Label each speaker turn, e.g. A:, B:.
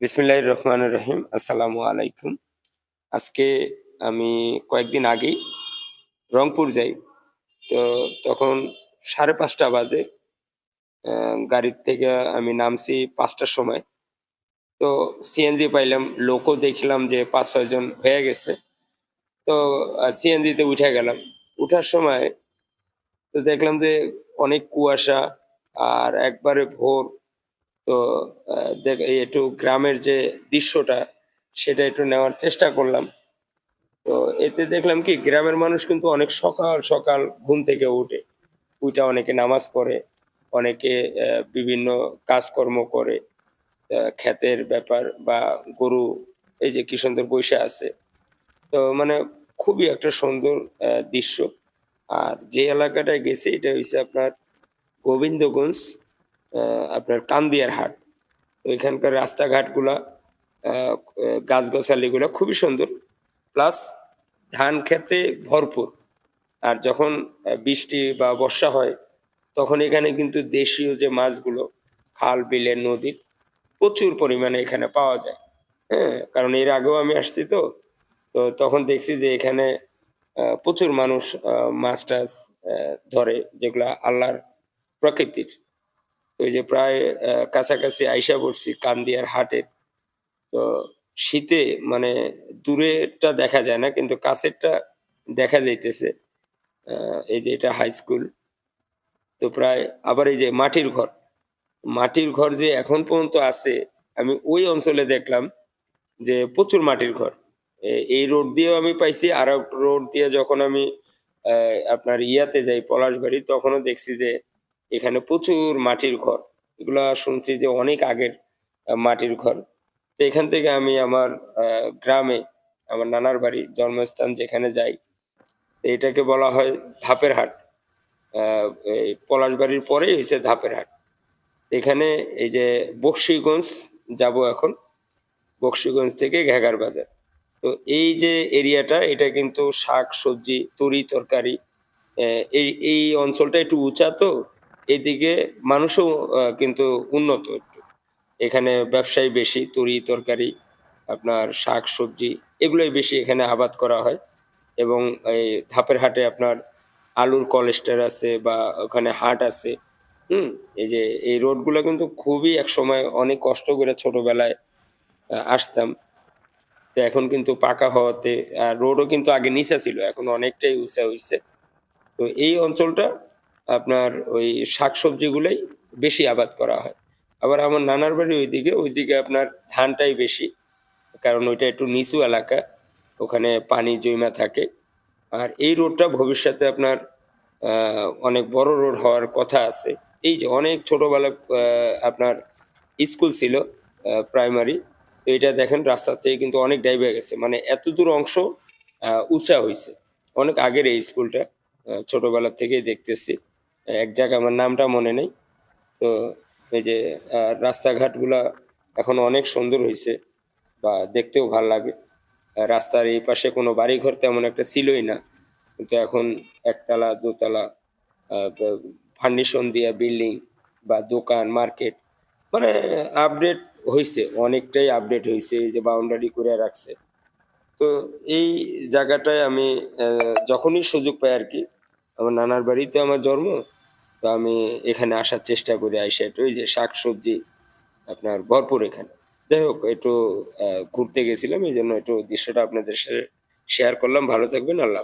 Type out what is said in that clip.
A: বিসমিল্লাহির রহমানির রহিম। আসসালামু আলাইকুম। আজকে আমি কয়েকদিন আগেই রংপুর যাই। তো তখন সাড়ে পাঁচটা বাজে। গাড়ির থেকে আমি নামছি পাঁচটার সময়। তো সিএনজি পাইলাম, লোকও দেখলাম যে পাঁচ, ছয় জন হয়ে গেছে। তো সিএনজিতে উঠে গেলাম। উঠার সময় তো দেখলাম যে অনেক কুয়াশা আর একবারে ভোর তো একটু গ্রামের যে দৃশ্যটা, সেটা একটু নেওয়ার চেষ্টা করলাম। তো, এতে দেখলাম কি, গ্রামের মানুষ কিন্তু অনেক সকাল সকাল ঘুম থেকে উঠে। উঠে অনেকে নামাজ পড়ে, অনেকে বিভিন্ন কাজকর্ম করে ক্ষেতের ব্যাপার বা গরু, এই যে কি সুন্দর বসে আছে। তো মানে খুবই একটা সুন্দর দৃশ্য। আর যে এলাকাটায় গেছি, এটা হচ্ছে আপনার গোবিন্দগঞ্জ। আপনার কান্দিয়ার হাট। তো এখানকার রাস্তাঘাটগুলা গাছগাছালিগুলো খুবই সুন্দর। প্লাস ধান খেতে ভরপুর। আর যখন বৃষ্টি বা বর্ষা হয়, তখন এখানে কিন্তু দেশীয় যে মাছগুলো, খাল, বিলের নদীর প্রচুর পরিমাণে এখানে পাওয়া যায়। হ্যাঁ কারণ এর আগেও আমি আসছি তো তো তখন দেখছি যে এখানে প্রচুর মানুষ মাছ টাছ ধরে, যেগুলা আল্লাহর প্রকৃতির। ওই যে প্রায় কাছাকাছি আইসা পড়ছি কান্দিয়ার হাটে। তো শীতে মানে দূরেরটা দেখা যায় না, কিন্তু কাছেরটা দেখা যাইতেছে এই যে এটা হাই স্কুল তো প্রায় আবার এই যে মাটির ঘর মাটির ঘর যে এখন পর্যন্ত আছে, আমি ওই অঞ্চলে দেখলাম যে প্রচুর মাটির ঘর। এই রোড দিয়েও আমি পাইছি আর রোড দিয়ে যখন আমি আপনার ইয়াতে যাই পলাশবাড়ি, তখনও দেখছি যে এখানে প্রচুর মাটির ঘর। এগুলা শুনছি যে অনেক আগের মাটির ঘর। তো এখান থেকে আমি আমার গ্রামে আমার নানার বাড়ি জন্মস্থান যেখানে যাই এটাকে বলা হয় ধাপের হাট। এই পলাশবাড়ির পরেই হয়েছে ধাপের হাট। এখানে এই যে বক্সিগঞ্জ যাব এখন, বক্সিগঞ্জ থেকে ঘেগার বাজার। তো এই যে এরিয়াটা, এটা কিন্তু শাক, সবজি, তরি, তরকারি এই এই অঞ্চলটা একটু উঁচা তো এইদিকে মানুষও কিন্তু উন্নত একটু। এখানে ব্যবসায়ী বেশি, তরি তরকারি, আপনার শাক সবজি, এগুলোই বেশি এখানে আবাদ করা হয়। এবং এই ধাপের হাটে আপনার আলুর কলেস্টার আছে বা ওখানে হাট আছে, হুম, এই যে এই রোডগুলো কিন্তু খুবই এক সময় অনেক কষ্ট করে ছোটবেলায় আসতাম। তো এখন কিন্তু পাকা হওয়াতে, আর রোডও কিন্তু আগে নিচা ছিল, এখন অনেকটাই উঁচা হয়েছে তো এই অঞ্চলটা আপনার ওই শাকসবজিগুলোই বেশি আবাদ করা হয়। আবার আমার নানার বাড়ি ওইদিকে ওইদিকে আপনার ধানটাই বেশি কারণ ওইটা একটু নিচু এলাকা ওখানে পানি জমা থাকে। আর এই রোডটা ভবিষ্যতে আপনার অনেক বড় রোড হওয়ার কথা আছে। এই যে অনেক ছোটবেলা আপনার স্কুল ছিল প্রাইমারি তো এটা দেখেন রাস্তার থেকে কিন্তু অনেক ডাইবে গেছে। মানে এত দূর অংশ উঁচা হয়েছে। অনেক আগের এই স্কুলটা আহ, ছোটবেলা থেকেই দেখতেছি। এক জায়গায় আমার নামটা মনে নেই। তো এই যে রাস্তাঘাটগুলা এখন অনেক সুন্দর হয়েছে বা দেখতেও ভালো লাগে। রাস্তার এই পাশে কোনো বাড়িঘর তেমন একটা ছিলই না। কিন্তু এখন একতলা, দোতলা ফার্নিশন দিয়া বিল্ডিং বা দোকান, মার্কেট মানে আপডেট হয়েছে অনেকটাই আপডেট হয়েছে এই যে বাউন্ডারি করে রাখছে। তো এই জায়গাটায় আমি যখনই সুযোগ পাই আর কি, আমার নানার বাড়িতে আমার জন্ম তো আমি এখানে আসার চেষ্টা করি আইসা একটু। ওই যে শাক সবজি আপনার ভরপুর এখানে। যাই হোক, একটু ঘুরতে গেছিলাম, এই জন্য একটু দৃশ্যটা আপনাদের সাথে শেয়ার করলাম। ভালো থাকবেন, আল্লাহ।